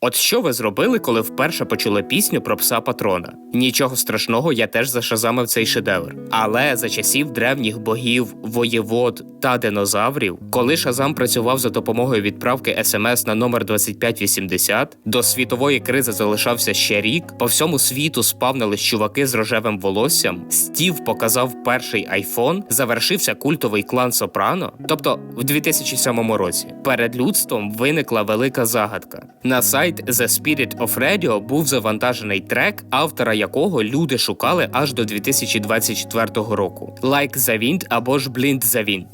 От що ви зробили, коли вперше почули пісню про пса патрона? Нічого страшного, я теж зашазамив цей шедевр. Але за часів древніх богів, воєвод та динозаврів, коли Шазам працював за допомогою відправки смс на номер 2580, до світової кризи залишався ще рік. По всьому світу спавнились чуваки з рожевим волоссям. Стів показав перший айфон, завершився культовий клан Сопрано. Тобто, в 2007 році перед людством виникла велика загадка. На сайт The Spirit of Radio був завантажений трек, автора якого люди шукали аж до 2024 року. Like the Wind або ж Blind the Wind.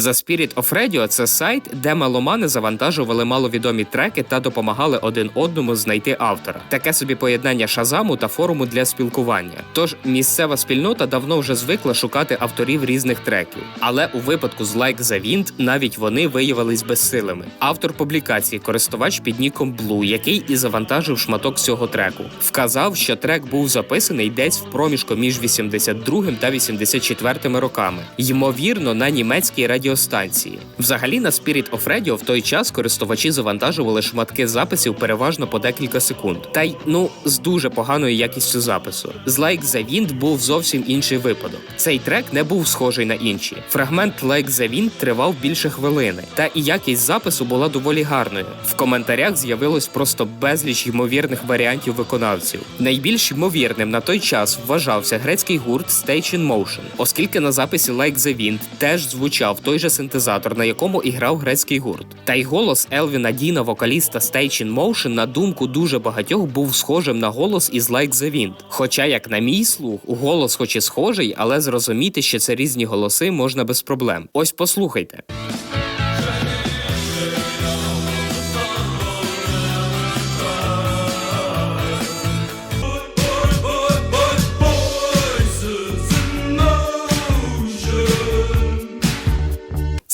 The Spirit of Radio – це сайт, де маломани завантажували маловідомі треки та допомагали один одному знайти автора. Таке собі поєднання шазаму та форуму для спілкування. Тож місцева спільнота давно вже звикла шукати авторів різних треків. Але у випадку з Like the Wind навіть вони виявились безсилими. Автор публікації, користувач під ніком Blue, який і завантажив шматок цього треку, вказав, що трек був записаний десь в проміжку між 82 та 84 роками, ймовірно, на німецькій радіостанції. Взагалі на Spirit of Radio в той час користувачі завантажували шматки записів переважно по декілька секунд. Та й ну з дуже поганою якістю запису. З Like the Wind був зовсім інший випадок. Цей трек не був схожий на інші. Фрагмент Like the Wind тривав більше хвилини, та і якість запису була доволі гарною. В коментарях з'явилось просто безліч ймовірних варіантів виконавців. Найбільш ймовірним на той час вважався грецький гурт Stage in Motion, оскільки на записі Like the Wind теж звучав той же синтезатор, на якому і грав грецький гурт. Та й голос Елвіна Діна, вокаліста Stage in Motion, на думку дуже багатьох був схожим на голос із Like the Wind. Хоча, як на мій слух, голос хоч і схожий, але зрозуміти, що це різні голоси, можна без проблем. Ось послухайте.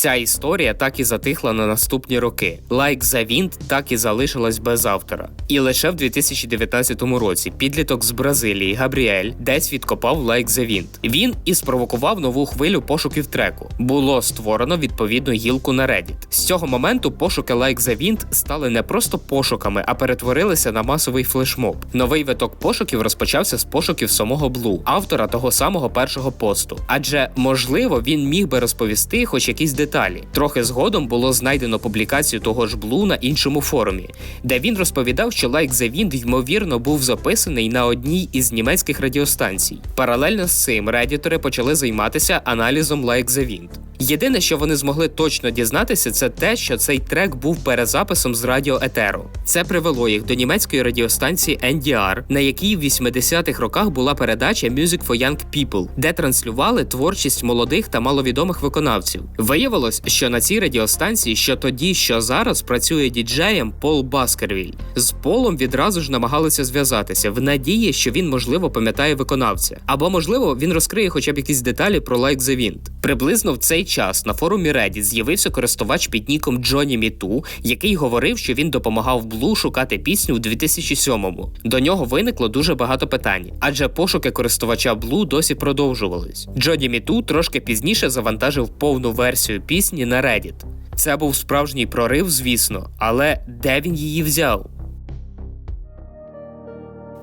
Ця історія так і затихла на наступні роки. Like the Wind так і залишилась без автора. І лише в 2019 році підліток з Бразилії Габріель десь відкопав Like the Wind. Він і спровокував нову хвилю пошуків треку. Було створено відповідну гілку на Reddit. З цього моменту пошуки Like the Wind стали не просто пошуками, а перетворилися на масовий флешмоб. Новий виток пошуків розпочався з пошуків самого Блу, автора того самого першого посту. Адже можливо він міг би розповісти хоч якісь деталі. Трохи згодом було знайдено публікацію того ж Блу на іншому форумі, де він розповідав, що лайк за Wind ймовірно був записаний на одній із німецьких радіостанцій. Паралельно з цим редітори почали займатися аналізом лайк за Wind. Єдине, що вони змогли точно дізнатися, це те, що цей трек був перезаписом з радіоетеру. Це привело їх до німецької радіостанції NDR, на якій в 80-х роках була передача Music for Young People, де транслювали творчість молодих та маловідомих виконавців. Виявилось, що на цій радіостанції, що тоді, що зараз, працює діджеєм Пол Баскервіль. З Полом відразу ж намагалися зв'язатися в надії, що він можливо пам'ятає виконавця, або можливо він розкриє хоча б якісь деталі про Like the Wind. Приблизно в цей час на форумі Reddit з'явився користувач під ніком Джоні Міту, який говорив, що він допомагав Блу шукати пісню у 2007-му. До нього виникло дуже багато питань, адже пошуки користувача Блу досі продовжувались. Джоні Міту трошки пізніше завантажив повну версію пісні на Reddit. Це був справжній прорив, звісно, але де він її взяв?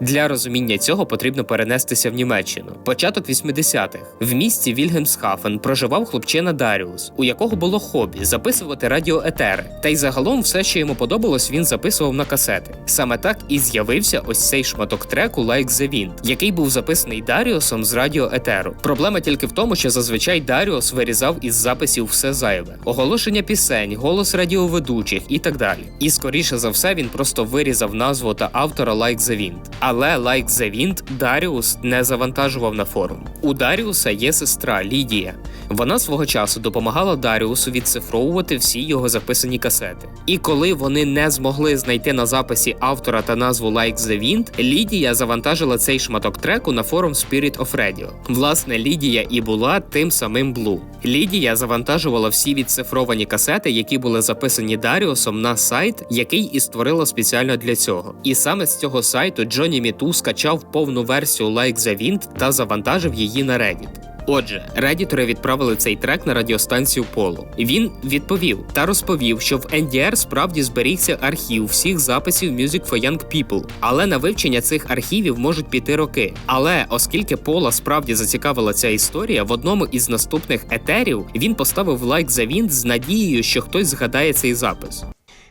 Для розуміння цього потрібно перенестися в Німеччину. Початок 80-х. В місті Вільгельмсхафен проживав хлопчина Даріус, у якого було хобі записувати радіоетери. Та й загалом все, що йому подобалось, він записував на касети. Саме так і з'явився ось цей шматок треку Like the Wind, який був записаний Даріусом з радіоетеру. Проблема тільки в тому, що зазвичай Даріус вирізав із записів все зайве: оголошення пісень, голос радіоведучих і так далі. І скоріше за все він просто вирізав назву та автора Like the Wind. Але Like the Wind Даріус не завантажував на форум. У Даріуса є сестра Лідія. Вона свого часу допомагала Даріусу відцифровувати всі його записані касети. І коли вони не змогли знайти на записі автора та назву Like the Wind, Лідія завантажила цей шматок треку на форум Spirit of Radio. Власне, Лідія і була тим самим Blue. Лідія завантажувала всі відцифровані касети, які були записані Даріусом на сайт, який і створила спеціально для цього. І саме з цього сайту Джоні Міту скачав повну версію Like the Wind та завантажив її на Reddit. Отже, редітори відправили цей трек на радіостанцію Поло. Він відповів та розповів, що в NDR справді зберігся архів всіх записів Music for Young People, але на вивчення цих архівів можуть піти роки. Але оскільки Пола справді зацікавила ця історія, в одному із наступних етерів він поставив лайк за він з надією, що хтось згадає цей запис.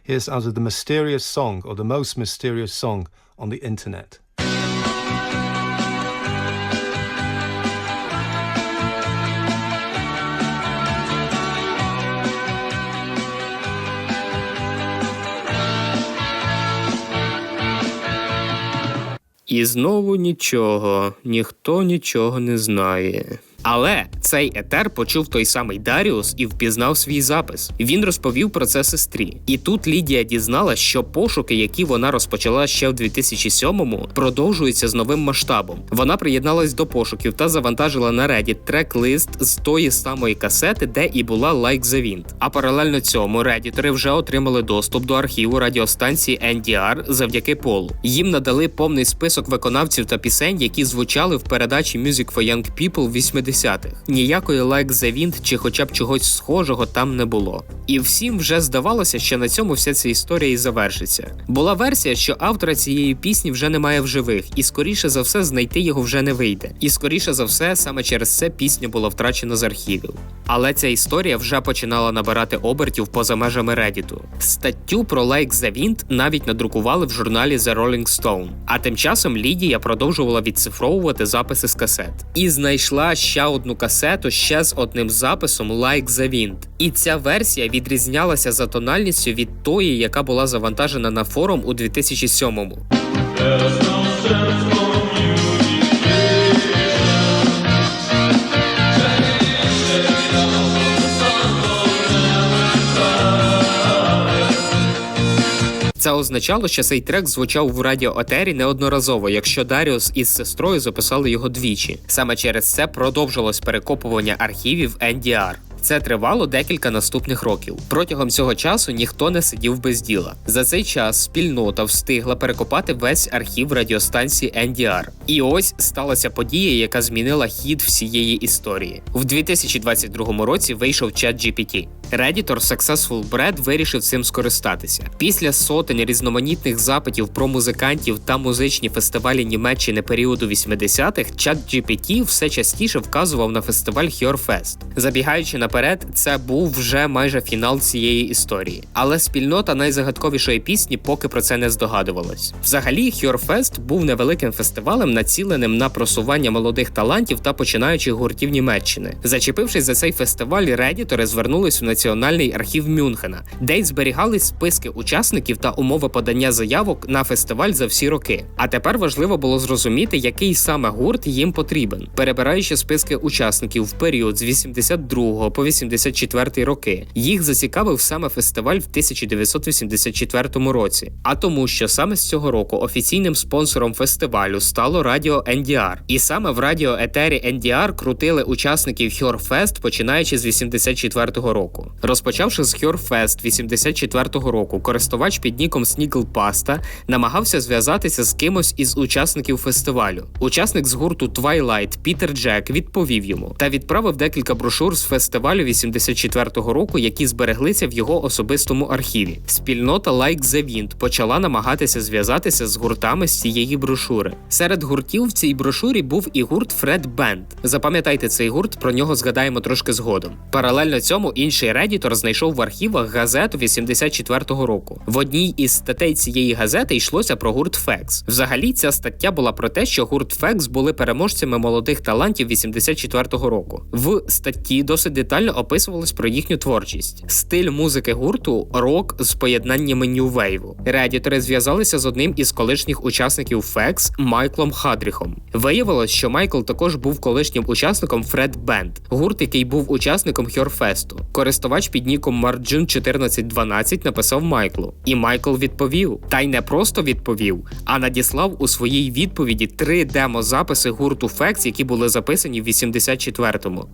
Here's under the mysterious song or the most mysterious song on the internet. І знову нічого, ніхто нічого не знає. Але цей етер почув той самий Даріус і впізнав свій запис. Він розповів про це сестрі. І тут Лідія дізналась, що пошуки, які вона розпочала ще в 2007-му, продовжуються з новим масштабом. Вона приєдналась до пошуків та завантажила на Reddit трек-лист з тої самої касети, де і була Like the Wind. А паралельно цьому редітори вже отримали доступ до архіву радіостанції NDR завдяки полу. Їм надали повний список виконавців та пісень, які звучали в передачі Music for Young People в 80 80-х. Ніякої Like the Wind чи хоча б чогось схожого там не було. І всім вже здавалося, що на цьому вся ця історія і завершиться. Була версія, що автора цієї пісні вже немає в живих, і скоріше за все знайти його вже не вийде. І скоріше за все, саме через це пісня була втрачена з архівів. Але ця історія вже починала набирати обертів поза межами Редіту. Статтю про Like the Wind навіть надрукували в журналі The Rolling Stone. А тим часом Лідія продовжувала відцифровувати записи з касет і знайшла ще одну касету ще з одним записом Like the Wind. І ця версія відрізнялася за тональністю від тої, яка була завантажена на форум у 2007-му. Це означало, що цей трек звучав в радіоетері неодноразово, якщо Даріус із сестрою записали його двічі. Саме через це продовжилось перекопування архівів NDR. Це тривало декілька наступних років. Протягом цього часу ніхто не сидів без діла. За цей час спільнота встигла перекопати весь архів радіостанції NDR. І ось сталася подія, яка змінила хід всієї історії. В 2022 році вийшов чат GPT. Редітор Successful Bread вирішив цим скористатися. Після сотень різноманітних запитів про музикантів та музичні фестивалі Німеччини періоду 80-х, чат GPT все частіше вказував на фестиваль Hjorfest. Забігаючи наперед, це був вже майже фінал цієї історії. Але спільнота найзагадковішої пісні поки про це не здогадувалась. Взагалі, Hjorfest був невеликим фестивалем, націленим на просування молодих талантів та починаючих гуртів Німеччини. Зачепившись за цей фестиваль, редітори звернулись у Національний архів Мюнхена, де й зберігались списки учасників та умови подання заявок на фестиваль за всі роки. А тепер важливо було зрозуміти, який саме гурт їм потрібен, перебираючи списки учасників в період з 82 по 84 роки. Їх зацікавив саме фестиваль в 1984 році. А тому, що саме з цього року офіційним спонсором фестивалю стало радіо NDR. І саме в радіо етері NDR крутили учасників Hjorfest починаючи з 84 року. Розпочавши з Hjorfest 84-го року, користувач під ніком Sniggle Pasta намагався зв'язатися з кимось із учасників фестивалю. Учасник з гурту Twilight Пітер Джек відповів йому та відправив декілька брошур з фестивалю 84-го року, які збереглися в його особистому архіві. Спільнота Like the Wind почала намагатися зв'язатися з гуртами з цієї брошури. Серед гуртів в цій брошурі був і гурт Fred Band. Запам'ятайте цей гурт, про нього згадаємо трошки згодом. Паралельно цьому інший редітор знайшов в архівах газету 84-го року. В одній із статей цієї газети йшлося про гурт Фекс. Взагалі, ця стаття була про те, що гурт Фекс були переможцями молодих талантів 84-го року. В статті досить детально детально описувалось про їхню творчість. Стиль музики гурту рок з поєднаннями нью-вейву. Редітори зв'язалися з одним із колишніх учасників FX Майклом Хадріхом. Виявилось, що Майкл також був колишнім учасником Fred Band, гурт, який був учасником Хьорфесту. Користувач під ніком Marjun 1412 написав Майклу, і Майкл відповів. Та й не просто відповів, а надіслав у своїй відповіді три демозаписи гурту FX, які були записані в 84-му.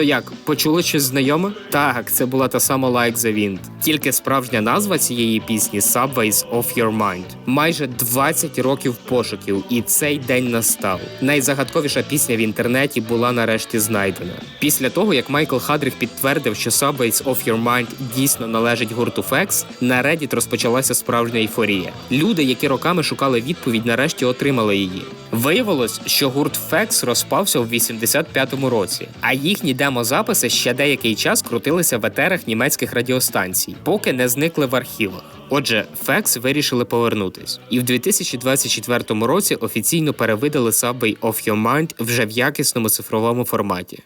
То як, почули щось знайоме? Так, це була та сама Like the Wind. Тільки справжня назва цієї пісні Subways of Your Mind. Майже 20 років пошуків, і цей день настав. Найзагадковіша пісня в інтернеті була нарешті знайдена. Після того, як Майкл Хадріх підтвердив, що Subways of Your Mind дійсно належить гурту Фекс, на Reddit розпочалася справжня ейфорія. Люди, які роками шукали відповідь, нарешті отримали її. Виявилось, що гурт Фекс розпався в 85-му році, а їхні демозаписи ще деякий час крутилися в етерах німецьких радіостанцій, поки не зникли в архівах. Отже, Фекс вирішили повернутись, і в 2024 році офіційно перевидали Subway of Your Mind вже в якісному цифровому форматі.